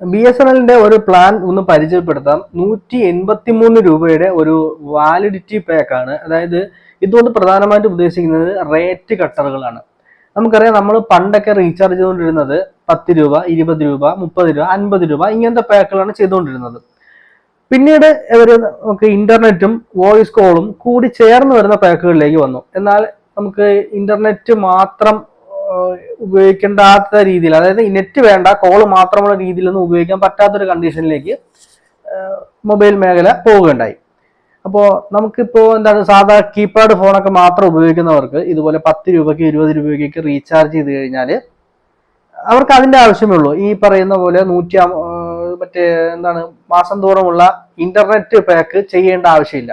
B S N എല്ലിന്റെ ഒരു plan ഒന്ന് പരിചയപ്പെടുത്താം. നൂറ്റി എൺപത്തി മൂന്ന് രൂപയുടെ ഒരു വാലിഡിറ്റി പാക്ക് ആണ്. അതായത് ഇതുകൊണ്ട് പ്രധാനമായിട്ടും ഉദ്ദേശിക്കുന്നത് റേറ്റ് കട്ടറുകളാണ് നമുക്കറിയാം നമ്മൾ പണ്ടൊക്കെ റീചാർജ് ചെയ്തുകൊണ്ടിരുന്നത് പത്ത് രൂപ ഇരുപത് രൂപ മുപ്പത് രൂപ അൻപത് രൂപ ഇങ്ങനത്തെ പാക്കുകളാണ് ചെയ്തുകൊണ്ടിരുന്നത്. പിന്നീട് ഇവർ നമുക്ക് ഇന്റർനെറ്റും വോയിസ് കോളും കൂടി ചേർന്ന് വരുന്ന പാക്കുകളിലേക്ക് വന്നു. എന്നാൽ നമുക്ക് ഇന്റർനെറ്റ് മാത്രം ഉപയോഗിക്കേണ്ടാത്ത രീതിയിൽ അതായത് നെറ്റ് വേണ്ട കോൾ മാത്രമുള്ള രീതിയിലൊന്നും ഉപയോഗിക്കാൻ പറ്റാത്തൊരു കണ്ടീഷനിലേക്ക് മൊബൈൽ മേഖല പോവുകയുണ്ടായി. അപ്പോൾ നമുക്കിപ്പോൾ എന്താണ് സാധാ കീപാഡ് ഫോണൊക്കെ മാത്രം ഉപയോഗിക്കുന്നവർക്ക് ഇതുപോലെ പത്ത് രൂപയ്ക്ക് ഇരുപത് രൂപയ്ക്കൊക്കെ റീചാർജ് ചെയ്ത് കഴിഞ്ഞാൽ അവർക്ക് അതിന്റെ ആവശ്യമേ ഉള്ളൂ ഈ പറയുന്ന പോലെ നൂറ്റി മറ്റേ എന്താണ് മാസം തോറുമുള്ള ഇന്റർനെറ്റ് പാക്ക് ചെയ്യേണ്ട ആവശ്യമില്ല.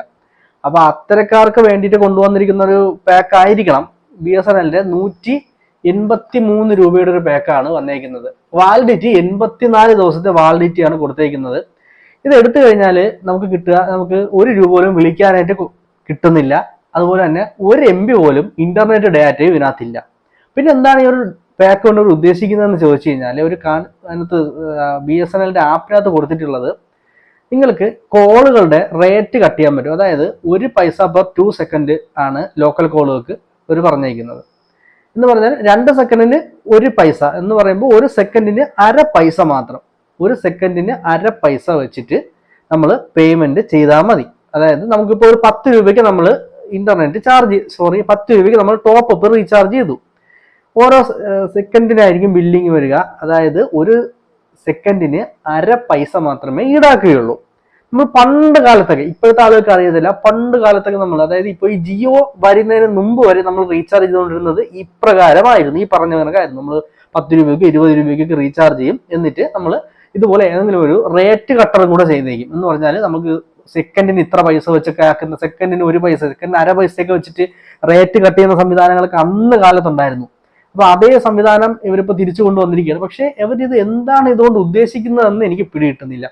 അപ്പോൾ അത്തരക്കാർക്ക് വേണ്ടിയിട്ട് കൊണ്ടുവന്നിരിക്കുന്ന ഒരു പാക്ക് ആയിരിക്കണം ബി എസ് എൻ എല്ലിന്റെ നൂറ്റി എൺപത്തി മൂന്ന് രൂപയുടെ ഒരു പാക്കാണ് വന്നേക്കുന്നത്. വാലിഡിറ്റി എൺപത്തിനാല് ദിവസത്തെ വാലിഡിറ്റി ആണ് കൊടുത്തേക്കുന്നത്. ഇത് എടുത്തു കഴിഞ്ഞാൽ നമുക്ക് കിട്ടുക നമുക്ക് ഒരു രൂപ പോലും വിളിക്കാനായിട്ട് കിട്ടുന്നില്ല. അതുപോലെ തന്നെ ഒരു എം ബി പോലും ഇന്റർനെറ്റ് ഡാറ്റയും ഇതിനകത്തില്ല. പിന്നെ എന്താണ് ഈ ഒരു പാക്ക് കൊണ്ട് ഉദ്ദേശിക്കുന്നതെന്ന് ചോദിച്ചു കഴിഞ്ഞാൽ ഒരു കാ അതിനകത്ത് ബി എസ് എൻ എല്ലിന്റെ ആപ്പിനകത്ത് കൊടുത്തിട്ടുള്ളത് നിങ്ങൾക്ക് കോളുകളുടെ റേറ്റ് കട്ട് ചെയ്യാൻ പറ്റും. അതായത് ഒരു പൈസ പെർ ടു സെക്കൻഡ് ആണ് ലോക്കൽ കോളുകൾക്ക് ഒരു പറഞ്ഞിരിക്കുന്നത് എന്ന് പറഞ്ഞാൽ രണ്ട് സെക്കൻഡിന് ഒരു പൈസ എന്ന് പറയുമ്പോൾ ഒരു സെക്കൻഡിന് അര പൈസ മാത്രം. ഒരു സെക്കൻഡിന് അര പൈസ വെച്ചിട്ട് നമ്മൾ പേയ്മെന്റ് ചെയ്താൽ മതി. അതായത് നമുക്കിപ്പോൾ ഒരു പത്ത് രൂപയ്ക്ക് നമ്മൾ ഇന്റർനെറ്റ് ചാർജ് സോറി പത്ത് രൂപയ്ക്ക് നമ്മൾ ടോപ്പ് അപ്പ് റീചാർജ് ചെയ്തു. ഓരോ സെക്കൻഡിനായിരിക്കും ബില്ലിങ് വരിക. അതായത് ഒരു സെക്കൻഡിന് അര പൈസ മാത്രമേ ഈടാക്കുകയുള്ളൂ. നമ്മൾ പണ്ട് കാലത്തൊക്കെ ഇപ്പോഴത്തെ ആളുകൾക്ക് അറിയത്തില്ല പണ്ട് കാലത്തൊക്കെ നമ്മൾ അതായത് ഇപ്പോൾ ഈ ജിയോ വരുന്നതിന് മുമ്പ് വരെ നമ്മൾ റീചാർജ് ചെയ്തുകൊണ്ടിരുന്നത് ഇപ്രകാരമായിരുന്നു. ഈ പറഞ്ഞ കണക്കായിരുന്നു. നമ്മൾ പത്ത് രൂപയ്ക്ക് ഇരുപത് രൂപയ്ക്ക് റീചാർജ് ചെയ്യും. എന്നിട്ട് നമ്മൾ ഇതുപോലെ ഏതെങ്കിലും ഒരു റേറ്റ് കട്ടറും കൂടെ ചെയ്തേക്കും. എന്ന് പറഞ്ഞാൽ നമുക്ക് സെക്കൻഡിന് ഇത്ര പൈസ വെച്ചൊക്കെ ആക്കുന്ന സെക്കൻഡിന് ഒരു പൈസ സെക്കൻഡിന് അര പൈസയൊക്കെ വെച്ചിട്ട് റേറ്റ് കട്ട് ചെയ്യുന്ന സംവിധാനങ്ങളൊക്കെ അന്ന് കാലത്തുണ്ടായിരുന്നു. അപ്പൊ അതേ സംവിധാനം ഇവരിപ്പോ തിരിച്ചു കൊണ്ടുവന്നിരിക്കുകയാണ്. പക്ഷേ ഇവരിത് എന്താണ് ഇതുകൊണ്ട് ഉദ്ദേശിക്കുന്നതെന്ന് എനിക്ക് പിടികിട്ടുന്നില്ല.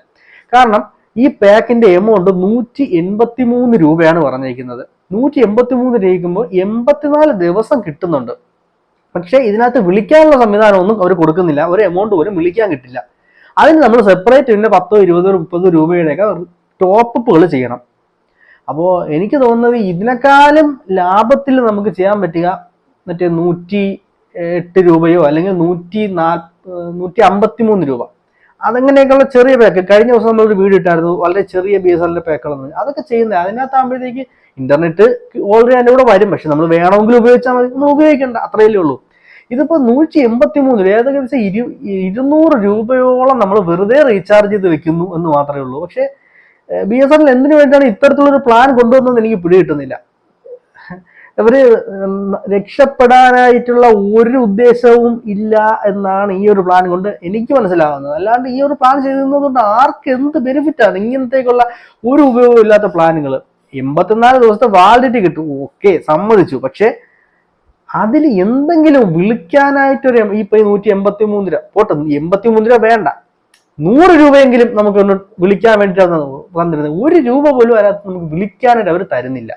കാരണം ഈ പാക്കിന്റെ എമൗണ്ട് നൂറ്റി എൺപത്തി മൂന്ന് രൂപയാണ് പറഞ്ഞിരിക്കുന്നത്. നൂറ്റി എൺപത്തി മൂന്ന് രൂപയ്ക്കുമ്പോൾ എൺപത്തിനാല് ദിവസം കിട്ടുന്നുണ്ട്. പക്ഷേ ഇതിനകത്ത് വിളിക്കാനുള്ള സംവിധാനമൊന്നും അവർ കൊടുക്കുന്നില്ല. ഒരു എമൗണ്ട് പോലും വിളിക്കാൻ കിട്ടില്ല. അതിന് നമ്മൾ സെപ്പറേറ്റ് പിന്നെ പത്തോ ഇരുപതോ മുപ്പതോ രൂപയുടെയൊക്കെ ടോപ്പുകൾ ചെയ്യണം. അപ്പോൾ എനിക്ക് തോന്നുന്നത് ഇതിനേക്കാളും ലാഭത്തിൽ നമുക്ക് ചെയ്യാൻ പറ്റുക മറ്റേ നൂറ്റി എട്ട് രൂപയോ അല്ലെങ്കിൽ നൂറ്റി നാ നൂറ്റി അമ്പത്തി മൂന്ന് രൂപ. അതങ്ങനെയൊക്കെയുള്ള ചെറിയ പാക്ക് കഴിഞ്ഞ ദിവസം നമ്മളൊരു വീഡിയോ ഇട്ടായിരുന്നു. വളരെ ചെറിയ ബി എസ് എല്ലിന്റെ പാക്കുകളെന്ന് അതൊക്കെ ചെയ്യുന്നത് അതിനകത്താകുമ്പോഴത്തേക്ക് ഇന്റർനെറ്റ് ഓൾറെഡി അതിന്റെ കൂടെ വരും. പക്ഷെ നമ്മൾ വേണമെങ്കിൽ ഉപയോഗിച്ചാൽ മതി. നമ്മൾ ഉപയോഗിക്കേണ്ട. അത്രയല്ലേ ഉള്ളൂ. ഇതിപ്പോ നൂറ്റി എൺപത്തി മൂന്ന് ഏകദേശം ഇരു ഇരുന്നൂറ് രൂപയോളം നമ്മൾ വെറുതെ റീചാർജ് ചെയ്ത് വെക്കുന്നു എന്ന് മാത്രമേ ഉള്ളൂ. പക്ഷേ ബി എസ് എൻ എൽ എന്തിനു വേണ്ടിയാണ് ഇത്തരത്തിലൊരു പ്ലാൻ കൊണ്ടുവന്നതെന്ന് എനിക്ക് പിടികിട്ടുന്നില്ല ഇവർ രക്ഷപ്പെടാനായിട്ടുള്ള ഒരു ഉദ്ദേശവും ഇല്ല എന്നാണ് ഈ ഒരു പ്ലാൻ കൊണ്ട് എനിക്ക് മനസ്സിലാവുന്നത്. അല്ലാണ്ട് ഈ ഒരു പ്ലാൻ ചെയ്യുന്നത് കൊണ്ട് ആർക്ക് എന്ത് ബെനിഫിറ്റ് ആണ് ഇങ്ങനത്തേക്കുള്ള ഒരു ഉപയോഗവും ഇല്ലാത്ത പ്ലാനുകൾ എൺപത്തിനാല് ദിവസത്തെ വാലിഡിറ്റി കിട്ടും. ഓക്കെ സമ്മതിച്ചു. പക്ഷെ അതിൽ എന്തെങ്കിലും വിളിക്കാനായിട്ടൊരു ഇപ്പൊ ഈ നൂറ്റി എൺപത്തി മൂന്ന് രൂപ പോട്ടെ എൺപത്തി മൂന്ന് രൂപ വേണ്ട. നൂറ് രൂപയെങ്കിലും നമുക്ക് ഒന്ന് വിളിക്കാൻ വേണ്ടിയിട്ടാണ് തന്നിരുന്നത് ഒരു രൂപ പോലും അതിനകത്ത് നമുക്ക് വിളിക്കാനായിട്ട് അവർ തരുന്നില്ല.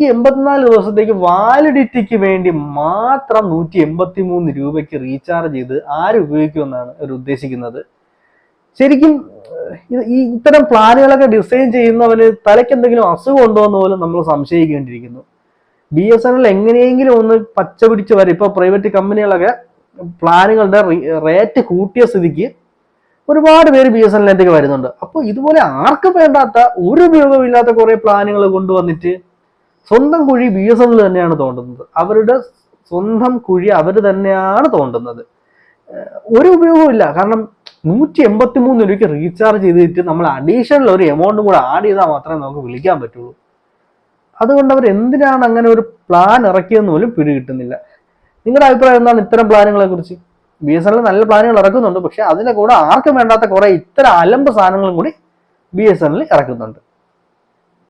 ഈ എൺപത്തിനാല് ദിവസത്തേക്ക് വാലിഡിറ്റിക്ക് വേണ്ടി മാത്രം നൂറ്റി എൺപത്തി മൂന്ന് രൂപയ്ക്ക് റീചാർജ് ചെയ്ത് ആര് ഉപയോഗിക്കുമെന്നാണ് അവർ ഉദ്ദേശിക്കുന്നത്. ശരിക്കും ഈ ഇത്തരം പ്ലാനുകളൊക്കെ ഡിസൈൻ ചെയ്യുന്നവന് തലയ്ക്ക് എന്തെങ്കിലും അസുഖം ഉണ്ടോ എന്ന് പോലും നമ്മൾ സംശയിക്കേണ്ടിയിരിക്കുന്നു. ബി എസ് എൻ എൽ എങ്ങനെയെങ്കിലും ഒന്ന് പച്ച പിടിച്ച് വരും ഇപ്പൊ പ്രൈവറ്റ് കമ്പനികളൊക്കെ പ്ലാനുകളുടെ റേറ്റ് കൂട്ടിയ സ്ഥിതിക്ക് ഒരുപാട് പേര് ബി എസ് എൻ എല്ലിലേക്ക് വരുന്നുണ്ട്. അപ്പോൾ ഇതുപോലെ ആർക്കും വേണ്ടാത്ത ഒരു ഉപയോഗമില്ലാത്ത കുറേ പ്ലാനുകൾ കൊണ്ടുവന്നിട്ട് സ്വന്തം കുഴി ബി എസ് എഫിൽ തന്നെയാണ് തോണ്ടുന്നത്. അവരുടെ സ്വന്തം കുഴി അവർ തന്നെയാണ് തോണ്ടുന്നത്. ഒരു ഉപയോഗവും ഇല്ല. കാരണം നൂറ്റി എൺപത്തി മൂന്ന് രൂപയ്ക്ക് റീചാർജ് ചെയ്തിട്ട് നമ്മൾ അഡീഷണൽ ഒരു എമൗണ്ടും കൂടെ ആഡ് ചെയ്താൽ മാത്രമേ നമുക്ക് വിളിക്കാൻ പറ്റുള്ളൂ. അതുകൊണ്ട് അവർ എന്തിനാണ് അങ്ങനെ ഒരു പ്ലാൻ ഇറക്കിയെന്ന് പോലും പിടികിട്ടുന്നില്ല. നിങ്ങളുടെ അഭിപ്രായം എന്താണ് ഇത്തരം പ്ലാനുകളെ കുറിച്ച് ബി എസ് എൻ നല്ല പ്ലാനുകൾ ഇറക്കുന്നുണ്ട്. പക്ഷെ അതിന്റെ കൂടെ ആർക്കും വേണ്ടാത്ത കുറെ ഇത്തരം അലമ്പ് സാധനങ്ങളും കൂടി ബി എസ് എൻ ഇറക്കുന്നുണ്ട്.